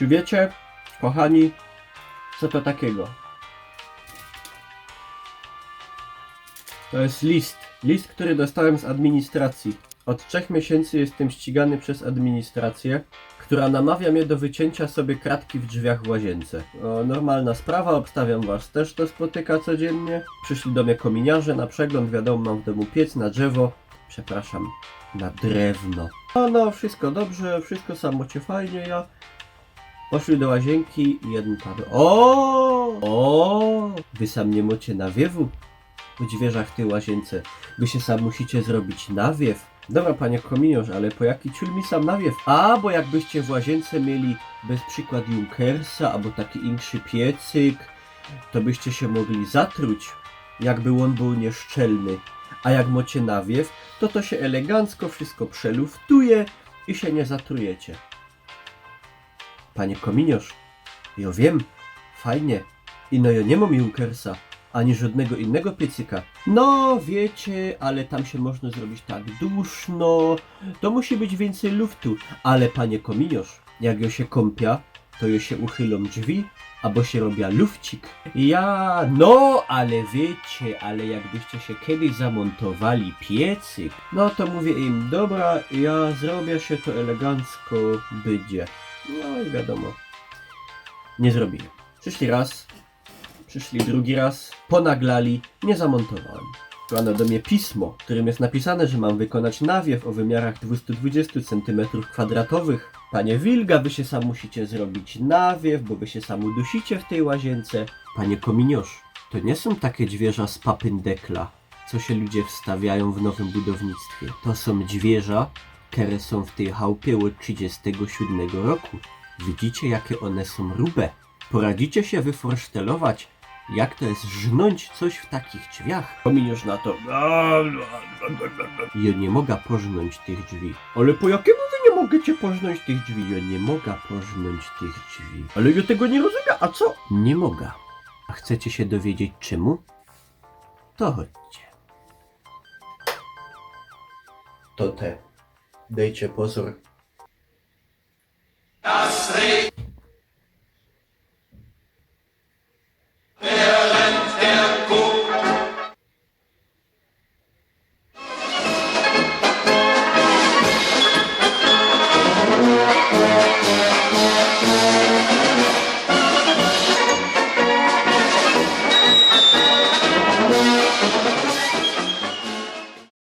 Czy wiecie, kochani, co to takiego? To jest list. List, który dostałem z administracji. Od trzech miesięcy jestem ścigany przez administrację, która namawia mnie do wycięcia sobie kratki w drzwiach w łazience. O, normalna sprawa, obstawiam was też to spotyka codziennie. Przyszli do mnie kominiarze na przegląd, wiadomo, mam w domu piec na drzewo. Przepraszam, na drewno. No, no, wszystko dobrze, wszystko samocie fajnie, ja Poszli do łazienki i jeden padł. O! O! Wy sam nie macie nawiewu w dźwierzach tej łazience. Wy się sam musicie zrobić nawiew. Dobra, panie kominiarz, ale po jaki ciul mi sam nawiew? A, bo jakbyście w łazience mieli bez przykład Junkersa albo taki inszy piecyk, to byście się mogli zatruć, jakby on był nieszczelny. A jak macie nawiew, to to się elegancko wszystko przeluftuje i się nie zatrujecie. Panie kominiarz, ja wiem, fajnie. I no ja nie mam Junkersa, ani żadnego innego piecyka. No, wiecie, ale tam się można zrobić tak duszno, to musi być więcej luftu. Ale panie kominiarz, jak ja się kąpia, to ja się uchylą drzwi, albo się robię lufcik. Ja, no, ale wiecie, ale jakbyście się kiedyś zamontowali piecyk, no to mówię im, dobra, ja zrobię się to elegancko będzie. No i wiadomo, nie zrobili. Przyszli raz, przyszli drugi raz, ponaglali, nie zamontowałem. Wysłano do mnie pismo, w którym jest napisane, że mam wykonać nawiew o wymiarach 220 cm2. Panie Wilga, wy się sam musicie zrobić nawiew, bo wy się sam udusicie w tej łazience. Panie Kominiorz, to nie są takie dźwierza z papyndekla, co się ludzie wstawiają w nowym budownictwie. To są dźwierza, które są w tej chałupie od 37 roku. Widzicie, jakie one są rube. Poradzicie się wyforsztelować, jak to jest żnąć coś w takich drzwiach. Kominiusz na to. Ja nie mogę pożnąć tych drzwi. Ale po jakiemu wy nie mogę cię pożnąć tych drzwi? Ja nie mogę pożnąć tych drzwi. Ale ja tego nie rozumiem, a co? Nie mogę. A chcecie się dowiedzieć czemu? To chodźcie. To te. de aici pozuri.